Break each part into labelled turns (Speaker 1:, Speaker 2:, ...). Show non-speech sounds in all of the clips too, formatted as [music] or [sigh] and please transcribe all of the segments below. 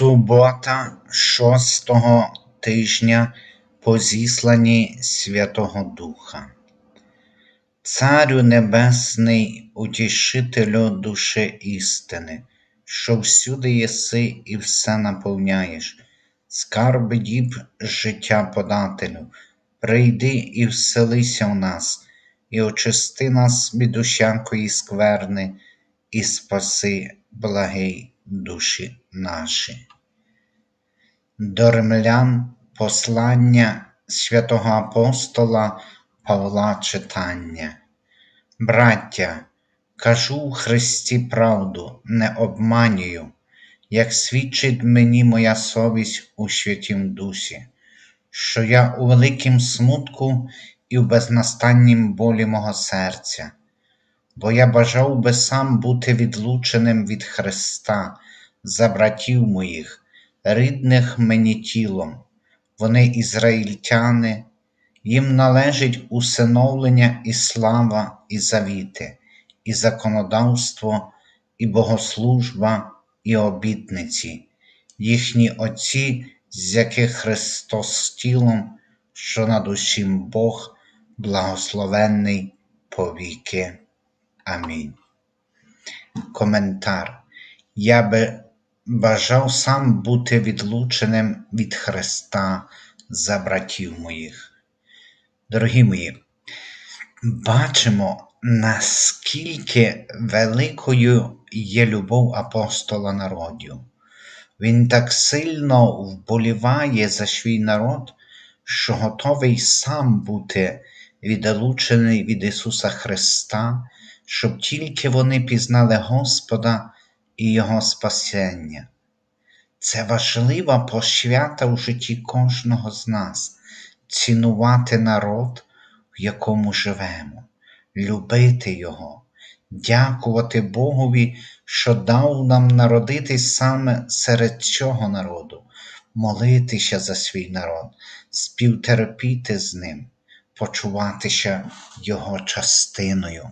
Speaker 1: Субота шостого тижня по зісланні Святого Духа. Царю Небесний, утішителю душі істини, що всюди єси і все наповняєш, скарби діб життя подателю, прийди і вселися в нас, і очисти нас від усякої скверни, і спаси благий душі наші. До римлян послання святого апостола Павла читання. Браття, кажу у Христі правду, не обманюю, як свідчить мені моя совість у Святім Дусі, що я у великім смутку і в безнастаннім болі мого серця, бо я бажав би сам бути відлученим від Христа за братів моїх, рідних мені тілом, вони ізраїльтяни, їм належить усиновлення і слава, і завіти, і законодавство, і богослужба, і обітниці, їхні отці, з яких Христос тілом, що над усім Бог, благословенний повіки. Амінь. Коментар. Я би бажав сам бути відлученим від Христа за братів моїх. Дорогі мої, бачимо, наскільки великою є любов апостола народів. Він так сильно вболіває за свій народ, що готовий сам бути відлучений від Ісуса Христа, щоб тільки вони пізнали Господа і Його спасення. Це важлива посвята в житті кожного з нас, цінувати народ, в якому живемо, любити Його, дякувати Богові, що дав нам народитись саме серед цього народу, молитися за свій народ, співтерпіти з ним, почуватися Його частиною.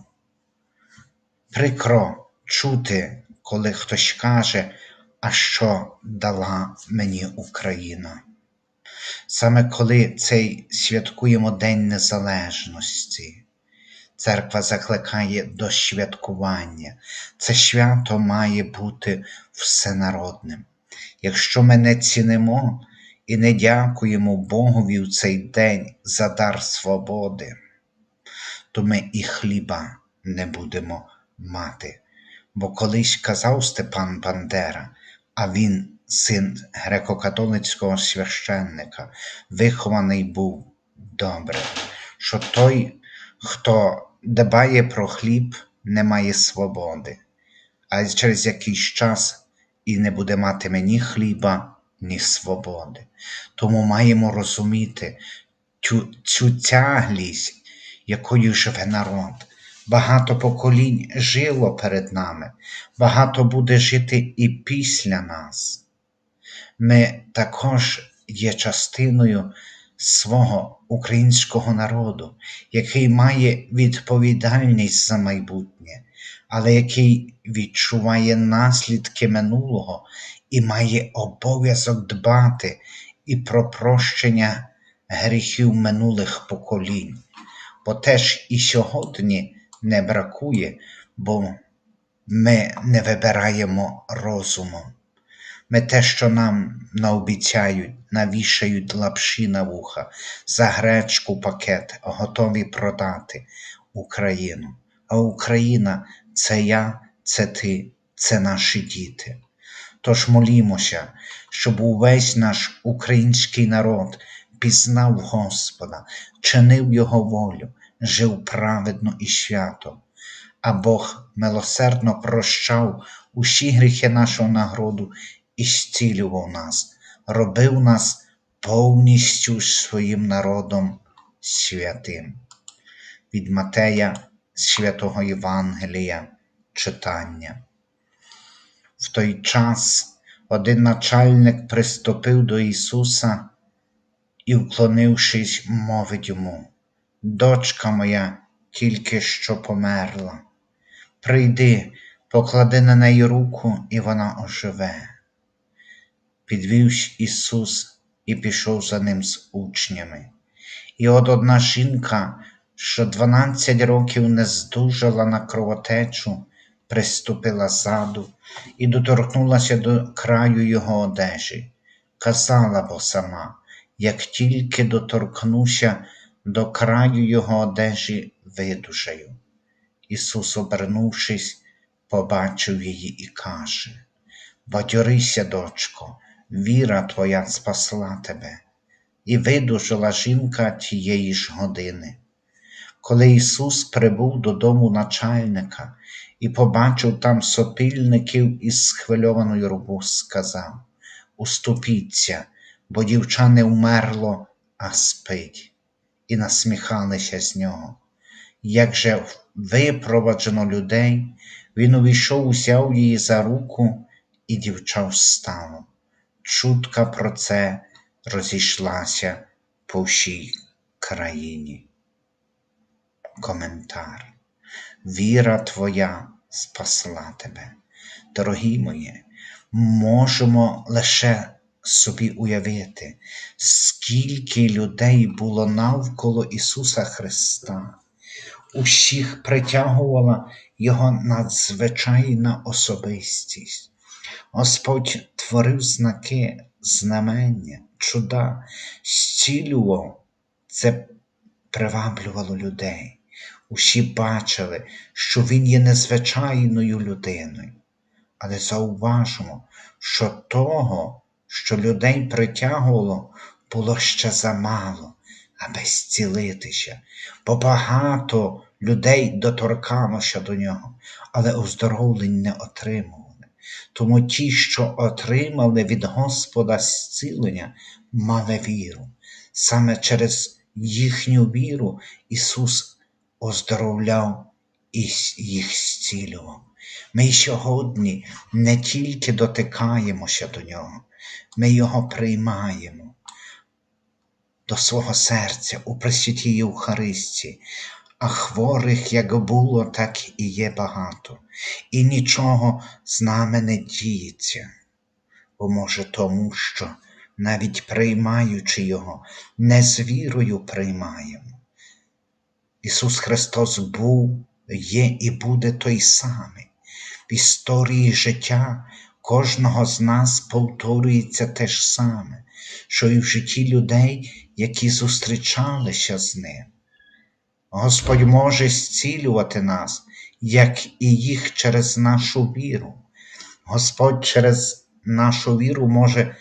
Speaker 1: Прикро чути, коли хтось каже, а що дала мені Україна. Саме коли цей святкуємо День Незалежності, церква закликає до святкування. Це свято має бути всенародним. Якщо ми не цінимо і не дякуємо Богові в цей день за дар свободи, то ми і хліба не будемо мати. Бо колись казав Степан Бандера, а він, син греко-католицького священника, вихований був добре, що той, хто дбає про хліб, не має свободи, а через якийсь час і не буде мати ні хліба, ні свободи. Тому маємо розуміти цю, цю тяглість, якою живе народ. Багато поколінь жило перед нами, багато буде жити і після нас. Ми також є частиною свого українського народу, який має відповідальність за майбутнє, але який відчуває наслідки минулого і має обов'язок дбати і про прощення гріхів минулих поколінь, бо теж і сьогодні не бракує, бо ми не вибираємо розумом. Ми те, що нам наобіцяють, навішають лапші на вуха, за гречку пакет, готові продати Україну. А Україна це я, це ти, це наші діти. Тож молімося, щоб увесь наш український народ пізнав Господа, чинив Його волю, жив праведно і свято, а Бог милосердно прощав усі гріхи нашого нагроду і зцілював нас, робив нас повністю своїм народом святим. Від Матея Святого Євангелія читання. В той час один начальник приступив до Ісуса і, вклонившись, мовить йому Дочка моя тільки що померла. Прийди, поклади на неї руку, і вона оживе. підвівсь Ісус і пішов за ним з учнями. І от одна жінка, що 12 років не здужала на кровотечу, приступила ззаду і доторкнулася до краю його одежі. Казала бо сама, як тільки доторкнуся до краю його одежі, видужаю. Ісус, обернувшись, побачив її і каже: Бадьорися, дочко, віра твоя спасла тебе, і видужала жінка тієї ж години. Коли Ісус прибув додому начальника і побачив там сопільників із схвильованою рубу, сказав: Уступіться, бо дівча не вмерло, а спить, і насміхалися з нього. Як же випроваджено людей, він увійшов, узяв її за руку, і дівча встала. Чутка про це розійшлася по всій країні. Коментар. Віра твоя спасла тебе. Дорогі мої, можемо лише собі уявити, скільки людей було навколо Ісуса Христа. Усіх притягувала Його надзвичайна особистість. Господь творив знаки, знамення, чуда, зцілював. Це приваблювало людей. Усі бачили, що він є незвичайною людиною. Але зауважимо, що того, що людей притягувало, було ще замало, аби зцілитися, бо багато людей доторкалося до нього, але оздоровлень не отримували. Тому ті, що отримали від Господа зцілення, мали віру. Саме через їхню віру Ісус оздоровляв і їх зцілював. Ми сьогодні не тільки дотикаємося до Нього, ми Його приймаємо до свого серця у Пресвятій Євхаристії, а хворих як було, так і є багато, і нічого з нами не діється, бо може тому, що навіть приймаючи Його, не з вірою приймаємо. Ісус Христос був, є і буде той самий. В історії життя кожного з нас повторюється те ж саме, що і в житті людей, які зустрічалися з Ним. Господь може зцілювати нас, як і їх через нашу віру. Господь через нашу віру може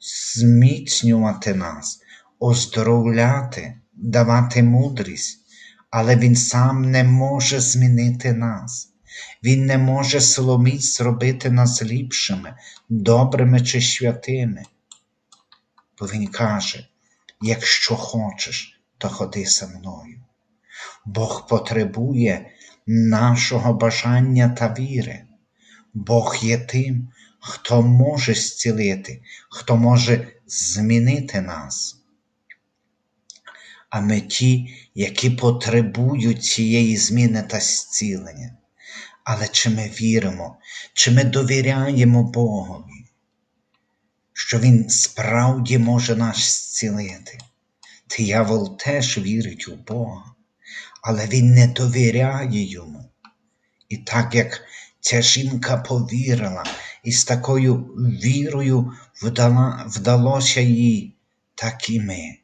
Speaker 1: зміцнювати нас, оздоровляти, давати мудрість, але Він сам не може змінити нас. Він не може силоміць зробити нас ліпшими, добрими чи святими. Бо Він каже: якщо хочеш, то ходи за мною. Бог потребує нашого бажання та віри. Бог є тим, хто може зцілити, хто може змінити нас. А ми ті, які потребують цієї зміни та зцілення. Але чи ми віримо, чи ми довіряємо Богові, що Він справді може нас зцілити? Диявол теж вірить у Бога, але він не довіряє йому. І так як ця жінка повірила, і з такою вірою вдала, вдалося їй, так і ми,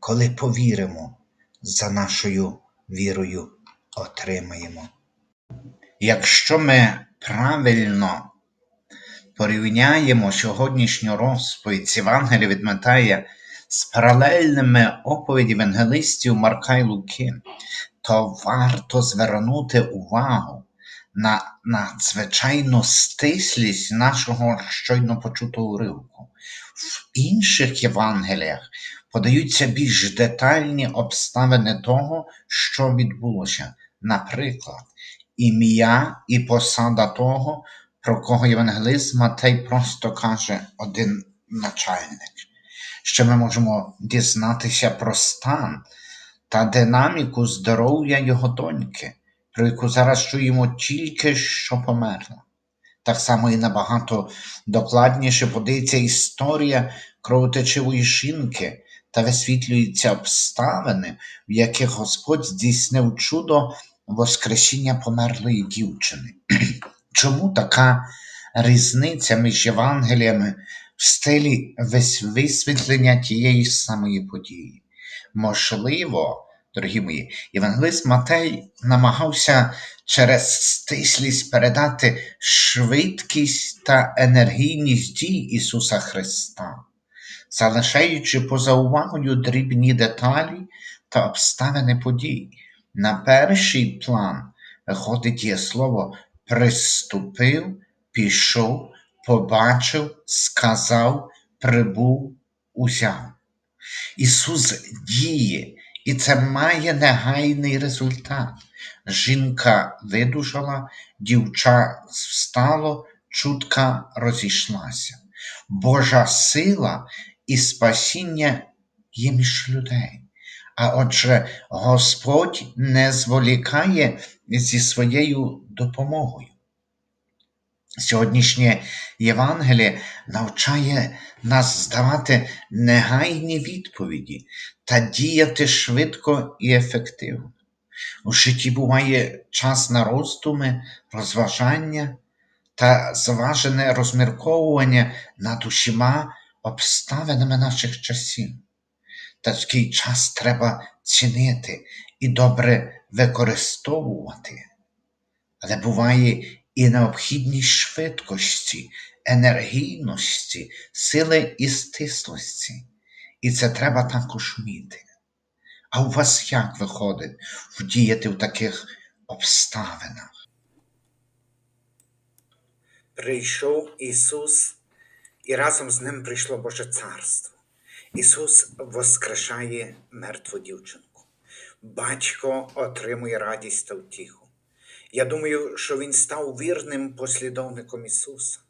Speaker 1: коли повіримо, за нашою вірою отримаємо. Якщо ми правильно порівняємо сьогоднішню розповідь з Євангелія від Матея з паралельними оповіді евангелистів Марка і Луки, то варто звернути увагу на надзвичайну стислість нашого щойно почутого уривку. В інших Євангеліях подаються більш детальні обставини того, що відбулося. Наприклад, ім'я і посада того, про кого євангелист Матей просто каже один начальник. Ще ми можемо дізнатися про стан та динаміку здоров'я його доньки, про яку зараз чуємо тільки що померла. Так само і набагато докладніше подається історія кровотечивої жінки та висвітлюються обставини, в яких Господь здійснив чудо Воскресіння померлої дівчини. [clears throat] Чому така різниця між Євангеліями в стилі висвітлення тієї самої події? Можливо, дорогі мої, Євангелист Матей намагався через стислість передати швидкість та енергійність дій Ісуса Христа, залишаючи поза увагою дрібні деталі та обставини подій. На перший план виходить дієслово приступив, пішов, побачив, сказав, прибув, узяв. Ісус діє, і це має негайний результат. Жінка видужала, дівча встало, чутка розійшлася. Божа сила і спасіння є між людей. А отже, Господь не зволікає зі своєю допомогою. Сьогоднішнє Євангеліє навчає нас здавати негайні відповіді та діяти швидко і ефективно. У житті буває час на роздуми, розважання та зважене розмірковування над усіма обставинами наших часів. Такий час треба цінити і добре використовувати. Але буває і необхідність швидкості, енергійності, сили і стислості. І це треба також вміти. А у вас як виходить вдіяти в таких обставинах?
Speaker 2: Прийшов Ісус, і разом з ним прийшло Боже Царство. Ісус воскрешає мертву дівчинку. Батько отримує радість та втіху. Я думаю, що Він став вірним послідовником Ісуса.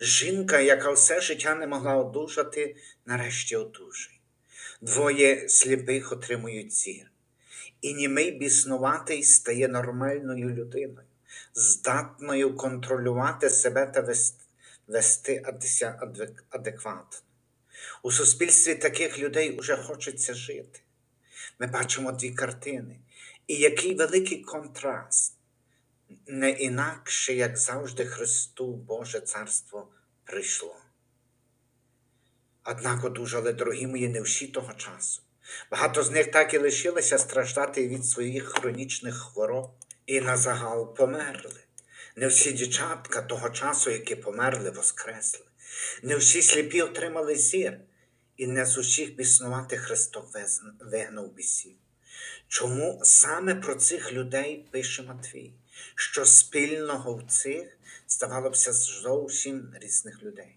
Speaker 2: Жінка, яка все життя не могла одужати, нарешті одужує. Двоє сліпих отримують зір. І німий біснуватий стає нормальною людиною, здатною контролювати себе та вести адекватно. У суспільстві таких людей уже хочеться жити. Ми бачимо дві картини. І який великий контраст, не інакше, як завжди, Христу Боже Царство прийшло. Однак одужали, дорогі мої, не всі того часу. Багато з них так і лишилися страждати від своїх хронічних хвороб і на загал померли. Не всі дівчатка того часу, які померли, воскресли. Не всі сліпі отримали зір, і не з усіх біснувати Христос вигнав бісів. Чому саме про цих людей пише Матвій? Що спільного в цих здавалося зовсім різних людей.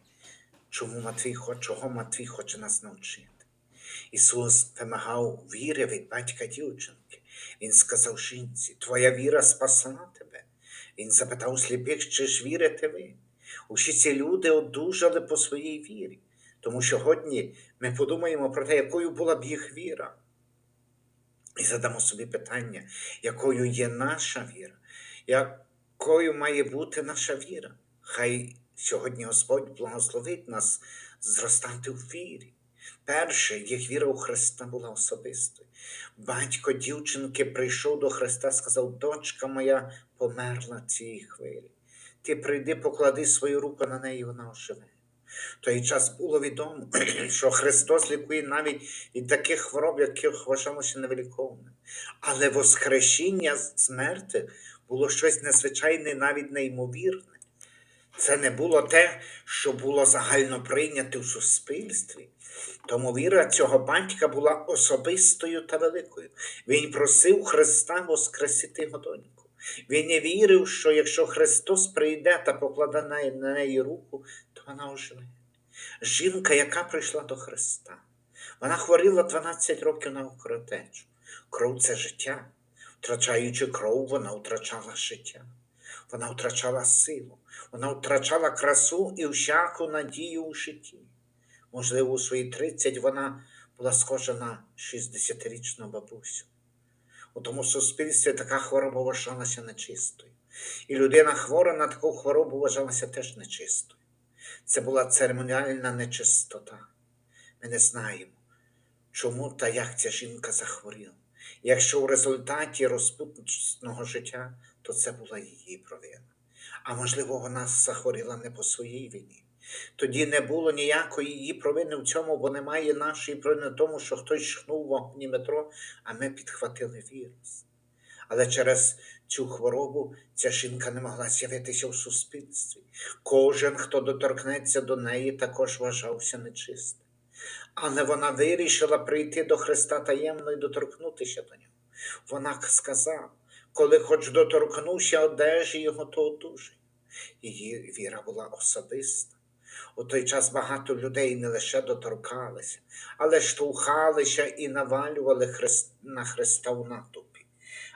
Speaker 2: Чому Матвій, чого Матвій хоче нас навчити? Ісус вимагав віри від батька дівчинки. Він сказав жінці, Твоя віра спасла тебе. Він запитав сліпих, чи ж вірите ви? Усі ці люди одужали по своїй вірі. Тому сьогодні ми подумаємо про те, якою була б їх віра. І задамо собі питання, якою є наша віра, якою має бути наша віра. Хай сьогодні Господь благословить нас зростати у вірі. Перше, їх віра у Христа була особистою. Батько дівчинки прийшов до Христа сказав: Дочка моя померла цієї хвилі. Ти прийди, поклади свою руку на неї, вона оживе. В той час було відомо, [clears throat] що Христос лікує навіть від таких хвороб, яких вважалося невеликовним. Але Воскресіння з було щось незвичайне, навіть неймовірне. Це не було те, що було загально прийняте в суспільстві. Тому віра цього батька була особистою та великою. Він просив Христа воскресити його доньку. Він не вірив, що якщо Христос прийде та покладе на неї руку, вона оживе. Жінка, яка прийшла до Христа, вона хворіла 12 років на окротечу. Кров це життя. Втрачаючи кров, вона втрачала життя. Вона втрачала силу, вона втрачала красу і всяку надію у житті. Можливо, у свої 30 вона була схожа на 60-річну бабусю. У тому суспільстві така хвороба вважалася нечистою. І людина хвора на таку хворобу вважалася теж нечистою. Це була церемоніальна нечистота. Ми не знаємо, чому та як ця жінка захворіла. Якщо в результаті розпутного життя, то це була її провина. А можливо, вона захворіла не по своїй вині. Тоді не було ніякої її провини в цьому, бо немає нашої провини в тому, що хтось шхнув вогні метро, а ми підхватили вірус. Але через цю хворобу ця жінка не могла з'явитися в суспільстві. Кожен, хто доторкнеться до неї, також вважався нечистим. Але вона вирішила прийти до Христа таємно і доторкнутися до нього. Вона сказала, коли хоч доторкнувся одежі його, то одужаю. Її віра була особиста. У той час багато людей не лише доторкалися, але штовхалися і навалювали Христ... на Христа в натовпі.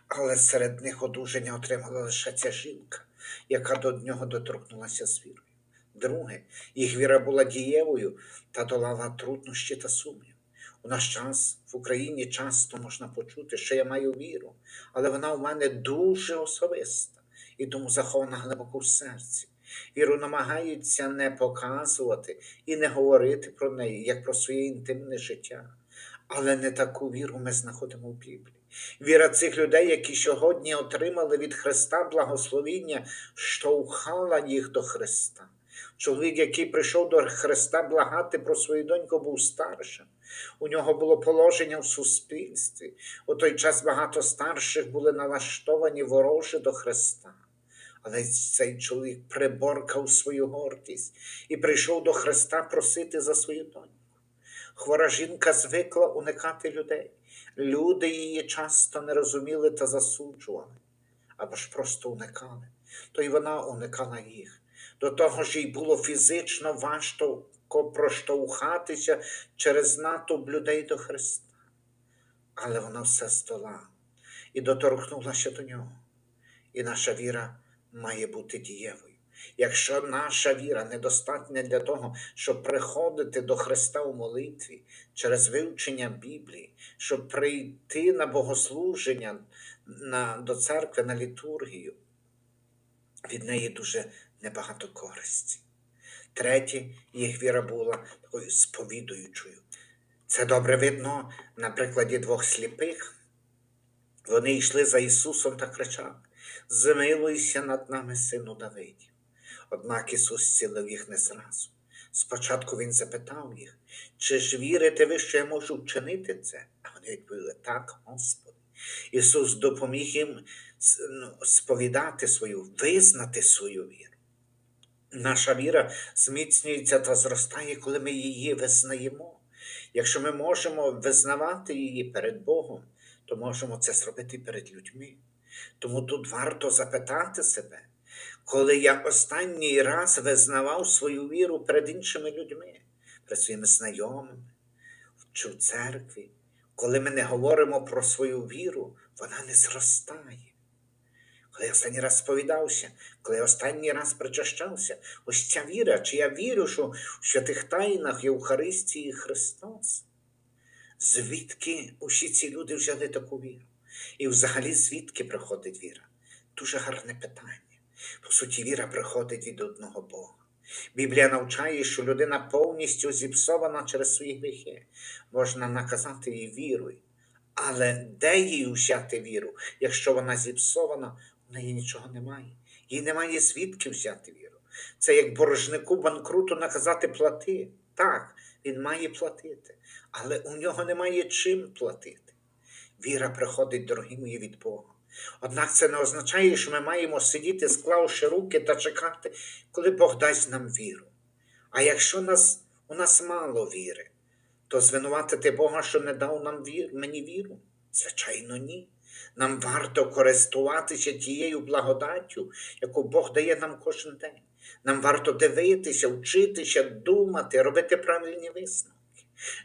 Speaker 2: Але серед них одужання отримала лише ця жінка, яка до нього доторкнулася з вірою. Друге, їх віра була дієвою та долала труднощі та сумнів. У наш час в Україні часто можна почути, що я маю віру, але вона у мене дуже особиста і тому захована глибоко в серці. Віру намагаються не показувати і не говорити про неї, як про своє інтимне життя. Але не таку віру ми знаходимо в Біблії. Віра цих людей, які сьогодні отримали від Христа благословіння, штовхала їх до Христа. Чоловік, який прийшов до Христа благати про свою доньку, був старшим. У нього було положення в суспільстві. У той час багато старших були налаштовані вороже до Христа. Але цей чоловік приборкав свою гордість і прийшов до Христа просити за свою доньку. Хвора жінка звикла уникати людей. Люди її часто не розуміли та засуджували, або ж просто уникали. То й вона уникала їх. До того ж їй було фізично важко проштовхатися через натовп людей до Христа. Але вона все здолала і доторкнулася до нього. І наша віра має бути дієвою. Якщо наша віра недостатня для того, щоб приходити до Христа у молитві через вивчення Біблії, щоб прийти на богослуження на, до церкви на літургію, від неї дуже небагато користі. Третє, їх віра була такою сповідуючою. Це добре видно на прикладі двох сліпих. Вони йшли за Ісусом та кричали: Змилуйся над нами, сину Давидів. Однак Ісус зцілив їх не зразу. Спочатку Він запитав їх, чи ж вірите ви, що я можу вчинити це? А вони відповіли, так, Господи. Ісус допоміг їм ну, сповідати свою, визнати свою віру. Наша віра зміцнюється та зростає, коли ми її визнаємо. Якщо ми можемо визнавати її перед Богом, то можемо це зробити перед людьми. Тому тут варто запитати себе, коли я останній раз визнавав свою віру перед іншими людьми, перед своїми знайомими чи в церкві, коли ми не говоримо про свою віру, вона не зростає. Коли я останній раз сповідався, коли я останній раз причащався, ось ця віра, чи я вірю, що в святих тайнах Євхаристії Христос. Звідки усі ці люди взяли таку віру? І взагалі звідки приходить віра? Дуже гарне питання. По суті, віра приходить від одного Бога. Біблія навчає, що людина повністю зіпсована через свої гріхи. Можна наказати її вірою. Але де їй взяти віру, якщо вона зіпсована, в неї нічого немає. Їй немає звідки взяти віру. Це як боржнику банкруту наказати плати. Так, він має платити, але у нього немає чим платити. Віра приходить, дорогі мої, від Бога. Однак це не означає, що ми маємо сидіти, склавши руки та чекати, коли Бог дасть нам віру. А якщо нас, у нас мало віри, то звинуватити Бога, що не дав нам вір, мені віру? Звичайно, ні. Нам варто користуватися тією благодаттю, яку Бог дає нам кожен день. Нам варто дивитися, вчитися, думати, робити правильні висновки.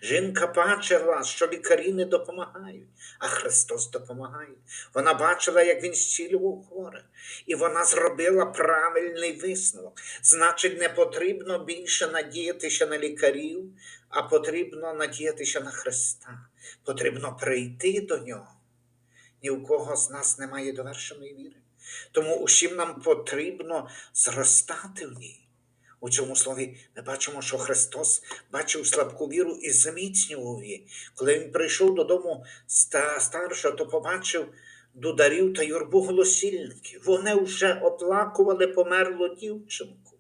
Speaker 2: Жінка бачила, що лікарі не допомагають, а Христос допомагає. Вона бачила, як Він зцілював хворих, і вона зробила правильний висновок. Значить, не потрібно більше надіятися на лікарів, а потрібно надіятися на Христа. Потрібно прийти до Нього. Ні у кого з нас немає довершеної віри. Тому усім нам потрібно зростати в ній. У цьому слові ми бачимо, що Христос бачив слабку віру і зміцнював її. Коли він прийшов додому ста- старшого, то побачив дударів та юрбу голосільників. Вони вже оплакували померлу дівчинку.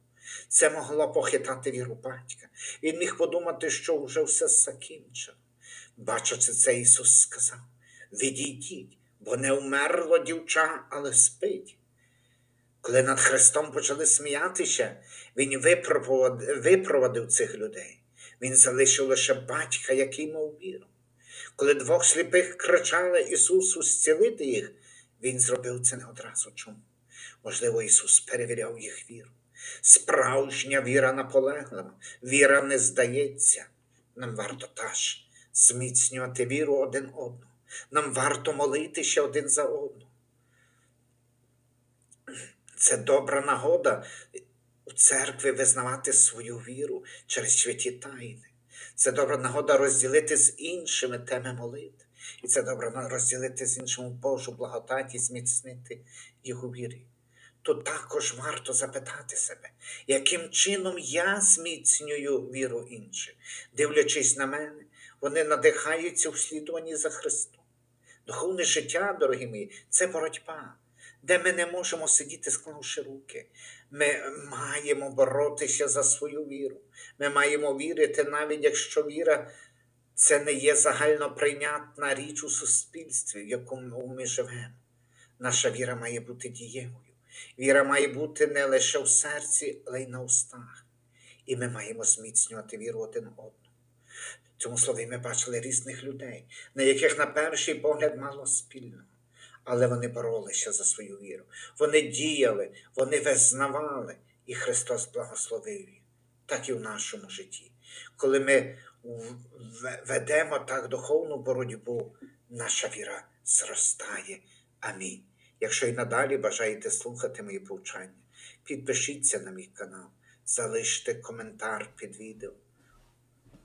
Speaker 2: Це могло похитати віру батька. Він міг подумати, що вже все закінчено. Бачачи це, Ісус сказав: Відійдіть, бо не вмерло дівча, але спить. Коли над Христом почали сміятися, Він випроводив, цих людей. Він залишив лише батька, який мав віру. Коли двох сліпих кричали Ісусу зцілити їх, Він зробив це не одразу. Чому? Можливо, Ісус перевіряв їх віру. Справжня віра наполеглива, віра не здається. Нам варто теж зміцнювати віру один одного. Нам варто молитися один за одного. Це добра нагода у церкві визнавати свою віру через святі тайни. Це добра нагода розділити з іншими теми молитви. І це добра розділити з іншими Божу благодать і зміцнити їх у вірі. Тут також варто запитати себе, яким чином я зміцнюю віру інших. Дивлячись на мене, вони надихаються у слідуванні за Христом. Духовне життя, дорогі мої, це боротьба, де ми не можемо сидіти, склавши руки. Ми маємо боротися за свою віру. Ми маємо вірити, навіть якщо віра це не є загально прийнятна річ у суспільстві, в якому ми живемо. Наша віра має бути дієвою. Віра має бути не лише в серці, але й на устах. І ми маємо зміцнювати віру один одному. В цьому слові ми бачили різних людей, на яких на перший погляд мало спільного, але вони боролися за свою віру. Вони діяли, вони визнавали, і Христос благословив їх. Так і в нашому житті. Коли ми ведемо так духовну боротьбу, наша віра зростає. Амінь. Якщо і надалі бажаєте слухати мої повчання, підпишіться на мій канал, залиште коментар під відео.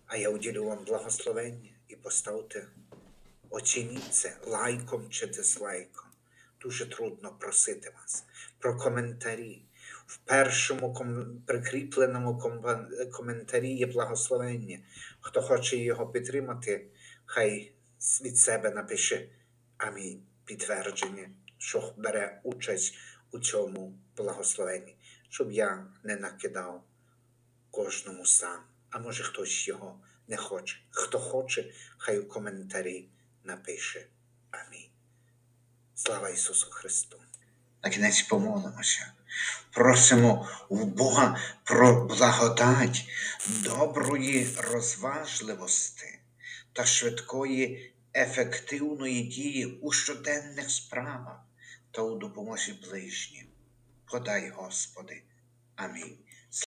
Speaker 2: А я уділю вам благословення і поставте, оцініть це лайком чи дизлайком. Дуже трудно просити вас про коментарі. В першому ком- прикріпленому ком- коментарі є благословення. Хто хоче його підтримати, хай від себе напише амінь. Підтвердження, що бере участь у цьому благословенні, щоб я не накидав кожному сам. А може хтось його не хоче. Хто хоче, хай у коментарі напише Амінь. Слава Ісусу Христу!
Speaker 1: На кінець помолимося. Просимо в Бога про благодать, доброї розважливості та швидкої ефективної дії у щоденних справах та у допомозі ближнім. Подай, Господи. Амінь.